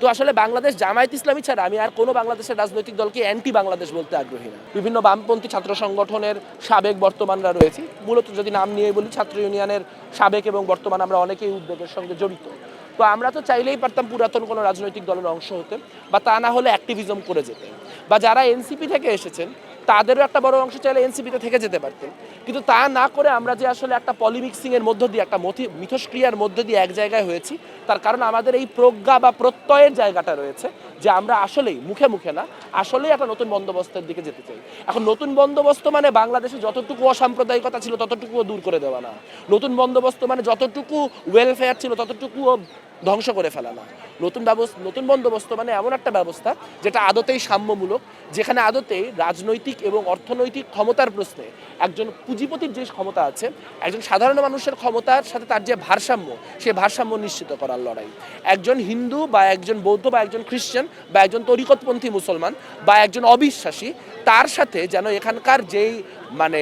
তো আসলে বাংলাদেশ জামায়াত ইসলামী ছাড়া আমি আর কোনো বাংলাদেশের রাজনৈতিক দলকে অ্যান্টি বাংলাদেশ বলতে আগ্রহী না। বিভিন্ন বামপন্থী ছাত্র সংগঠনের সাবেক বর্তমানরা রয়েছে। মূলত যদি নাম নিয়ে বলি, ছাত্র ইউনিয়নের সাবেক এবং বর্তমান আমরা অনেকেই উদ্যোগের সঙ্গে জড়িত। তো আমরা তো চাইলেই পারতাম পুরাতন কোনো রাজনৈতিক দলের অংশ হতে, বা তা না হলে অ্যাক্টিভিজম করে যেতে। বা যারা এনসিপি থেকে এসেছেন, তাদেরও একটা বড় অংশ চাইলে এনসিপিতে থেকে যেতে পারতেন। কিন্তু তা না করে আমরা যে আসলে একটা পলিমিক্সিং এর মধ্য দিয়ে, একটা মিথস্ক্রিয়ার মধ্য দিয়ে এক জায়গায় হয়েছি, তার কারণ আমাদের এই প্রজ্ঞা বা প্রত্যয়ের জায়গাটা রয়েছে যে আমরা আসলেই, মুখে মুখে না, আসলেই একটা নতুন বন্দোবস্তের দিকে যেতে চাই। এখন নতুন বন্দোবস্ত মানে বাংলাদেশে যতটুকু অসাম্প্রদায়িকতা ছিল, ততটুকুও দূর করে দেওয়া না। নতুন বন্দোবস্ত মানে যতটুকু ওয়েলফেয়ার ছিল, ততটুকুও ধ্বংস করে ফেলা না। নতুন ব্যবস্থা নতুন বন্দোবস্ত মানে এমন একটা ব্যবস্থা যেটা আদতেই সাম্যমূলক, যেখানে আদতেই রাজনৈতিক এবং অর্থনৈতিক ক্ষমতার প্রশ্নে একজন পুঁজিপতির যে ক্ষমতা আছে, একজন সাধারণ মানুষের ক্ষমতার সাথে তার যে ভারসাম্য সেই ভারসাম্য নিশ্চিত করার লড়াই। একজন হিন্দু বা একজন বৌদ্ধ বা একজন খ্রিস্টান বা একজন তরিকতপন্থী মুসলমান বা একজন অবিশ্বাসী, তার সাথে যেন এখানকার যেই মানে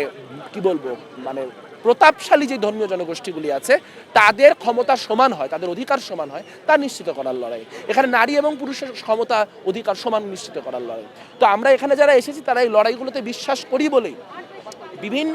কি বলব মানে প্রতাপশালী যে ধর্মীয় জনগোষ্ঠীগুলি আছে, তাদের ক্ষমতা সমান হয়, তাদের অধিকার সমান হয়, তা নিশ্চিত করার লড়াই। এখানে নারী এবং পুরুষের ক্ষমতা, অধিকার সমান নিশ্চিত করার লড়াই। তো আমরা এখানে যারা এসেছি, তারা এই লড়াইগুলোতে বিশ্বাস করি বলেই বিভিন্ন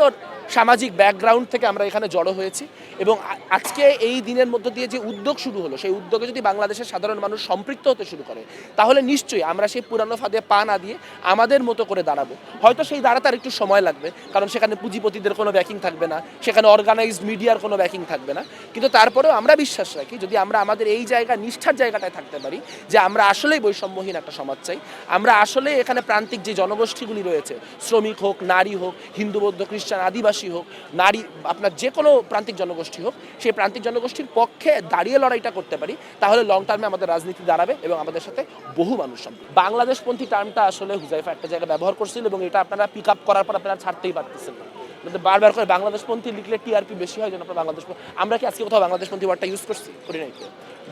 সামাজিক ব্যাকগ্রাউন্ড থেকে আমরা এখানে জড়ো হয়েছি এবং আজকে এই দিনের মধ্য দিয়ে যে উদ্যোগ শুরু হলো, সেই উদ্যোগে যদি বাংলাদেশের সাধারণ মানুষ সম্পৃক্ত হতে শুরু করে, তাহলে নিশ্চয়ই আমরা সেই পুরানো ফাঁদে পা না দিয়ে আমাদের মতো করে দাঁড়াবো। হয়তো সেই দাঁড়াতে আর একটু সময় লাগবে, কারণ সেখানে পুঁজিপতিদের কোনো ব্যাকিং থাকবে না, সেখানে অর্গানাইজড মিডিয়ার কোনো ব্যাকিং থাকবে না। কিন্তু তারপরেও আমরা বিশ্বাস রাখি, যদি আমরা আমাদের এই জায়গা, নিষ্ঠার জায়গাটায় থাকতে পারি, যে আমরা আসলেই বৈষম্যহীন একটা সমাজ চাই, আমরা আসলে এখানে প্রান্তিক যে জনগোষ্ঠীগুলি রয়েছে, শ্রমিক হোক, নারী হোক, হিন্দু, বৌদ্ধ, খ্রিস্টান, আদিবাসী হোক, নারী, আপনার যে কোনো প্রান্তিক জনগোষ্ঠী হোক, সেই প্রান্তিক জনগোষ্ঠীর পক্ষে দাঁড়িয়ে লড়াইটা করতে পারি। তাহলে লং টার্মে আমাদের রাজনীতি দাঁড়াবে এবং আমাদের সাথে বহু মানুষ বাংলাদেশপন্থী টার্মটা আসলে হুজাইফা একটা জায়গায় ব্যবহার করছিল এবং এটা আপনারা পিক আপ করার পর আপনারা ছাড়তেই পারতেছেন না। কিন্তু বারবার করে বাংলাদেশপন্থী লিখলে টিআরপি বেশি হয় যেন বাংলাদেশ আমরা কি আজকে কোথাও বাংলাদেশপন্থী ওয়ার্ডটা ইউজ করছি? করি নাই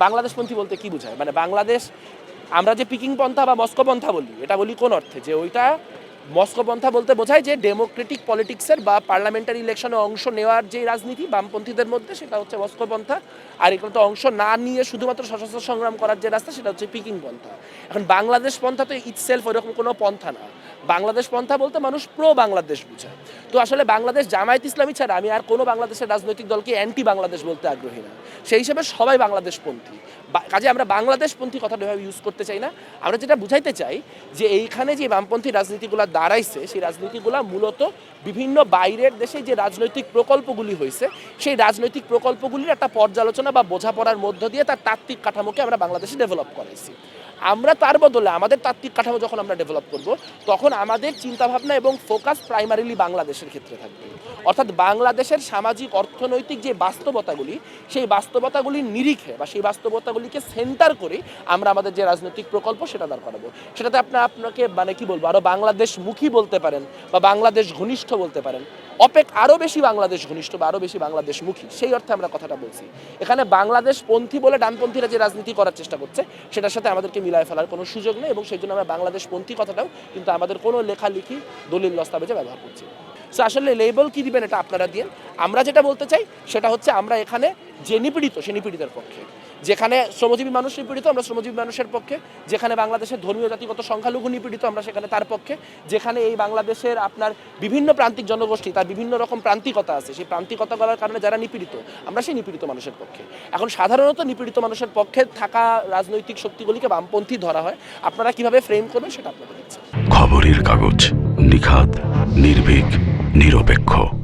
বাংলাদেশপন্থী বলতে কি বোঝায়? মানে বাংলাদেশ আমরা যে পিকিং পন্থা বা মস্কো পন্থা বলি, এটা বলি কোন অর্থে? যে ওইটা মস্কো পন্থা বলতে বোঝায় যে ডেমোক্রেটিক পলিটিক্সের বা পার্লামেন্টারি ইলেকশনে অংশ নেওয়ার যে রাজনীতি বামপন্থীদের মধ্যে, সেটা হচ্ছে মস্কো পন্থা। আর এগুলোতে অংশ না নিয়ে শুধুমাত্র সশস্ত্র সংগ্রাম করার যে রাস্তা, সেটা হচ্ছে পিকিং পন্থা। এখন বাংলাদেশ পন্থা তো ইটসেলফ ওরকম কোনো পন্থা না। বাংলাদেশ পন্থা বলতে মানুষ প্রো বাংলাদেশ বুঝায় তো আসলে বাংলাদেশ জামায়াত ইসলামী ছাড়া আমি আর কোনো বাংলাদেশের রাজনৈতিক দলকে অ্যান্টি বাংলাদেশ বলতে আগ্রহী না। সেই হিসেবে সবাই বাংলাদেশপন্থী কাজে আমরা বাংলাদেশপন্থী কথাটা এভাবে ইউজ করতে চাই না। আমরা যেটা বুঝাইতে চাই যে এইখানে যে বামপন্থী রাজনীতিগুলো দাঁড়াইছে, সেই রাজনীতিগুলো মূলত বিভিন্ন বাইরের দেশে যে রাজনৈতিক প্রকল্পগুলি হয়েছে, সেই রাজনৈতিক প্রকল্পগুলির একটা পর্যালোচনা বা বোঝাপড়ার মধ্য দিয়ে তার তাত্ত্বিক কাঠামোকে আমরা বাংলাদেশে ডেভেলপ করাইছি। আমরা তার বদলে আমাদের তাত্ত্বিক কাঠামো যখন আমরা ডেভেলপ করব, তখন আমাদের চিন্তাভাবনা এবং ফোকাস প্রাইমারিলি বাংলাদেশের ক্ষেত্রে থাকবে। অর্থাৎ বাংলাদেশের সামাজিক, অর্থনৈতিক যে বাস্তবতাগুলি, সেই বাস্তবতাগুলির নিরিখে বা সেই বাস্তবতাগুলিকে সেন্টার করে আমরা আমাদের যে রাজনৈতিক প্রকল্প সেটা দাঁড় করাবো। সেটাতে আপনার আপনাকে মানে কি বলব আরও বাংলাদেশমুখী বলতে পারেন বা বাংলাদেশ ঘনিষ্ঠ বলতে পারেন। অপেক আরও বেশি বাংলাদেশ ঘনিষ্ঠ বা আরও বেশি বাংলাদেশমুখী, সেই অর্থে আমরা কথাটা বলছি। এখানে বাংলাদেশ পন্থী বলে ডানপন্থীরা যে রাজনীতি করার চেষ্টা করছে, সেটার সাথে আমাদেরকে মিলায় ফেলার কোনো সুযোগ নেই এবং সেই জন্য আমরা বাংলাদেশ পন্থী কথাটাও কিন্তু আমাদের কোনো লেখালেখি দলিল দস্তাবেজে ব্যবহার করছি। সো আসলে লেবেল কি দিবেন এটা আপনারা দিন আমরা যেটা বলতে চাই, সেটা হচ্ছে আমরা এখানে যে নিপীড়িত সে নিপীড়িতের পক্ষে। যেখানে শ্রমজীবী মানুষ নিপীড়িত আমরা শ্রমজীবী মানুষের পক্ষে। যেখানে বাংলাদেশের ধর্মীয় জাতিগত সংখ্যালঘু নিপীড়িত, আমরা সেখানে তার পক্ষে। যেখানে এই বাংলাদেশের আপনার বিভিন্ন প্রান্তিক জনগোষ্ঠী, তার বিভিন্ন রকম প্রান্তিকতা আছে। সেই প্রান্তিকতাগুলোর কারণে যারা নিপীড়িত, আমরা সেই নিপীড়িত মানুষের পক্ষে। এখন সাধারণত নিপীড়িত মানুষের পক্ষে থাকা রাজনৈতিক শক্তিগুলিকে বামপন্থী ধরা হয়। আপনারা কীভাবে ফ্রেম করবেন সেটা আপনাদের খবরের কাগজ নিখাত নির্ভীক, নিরপেক্ষ।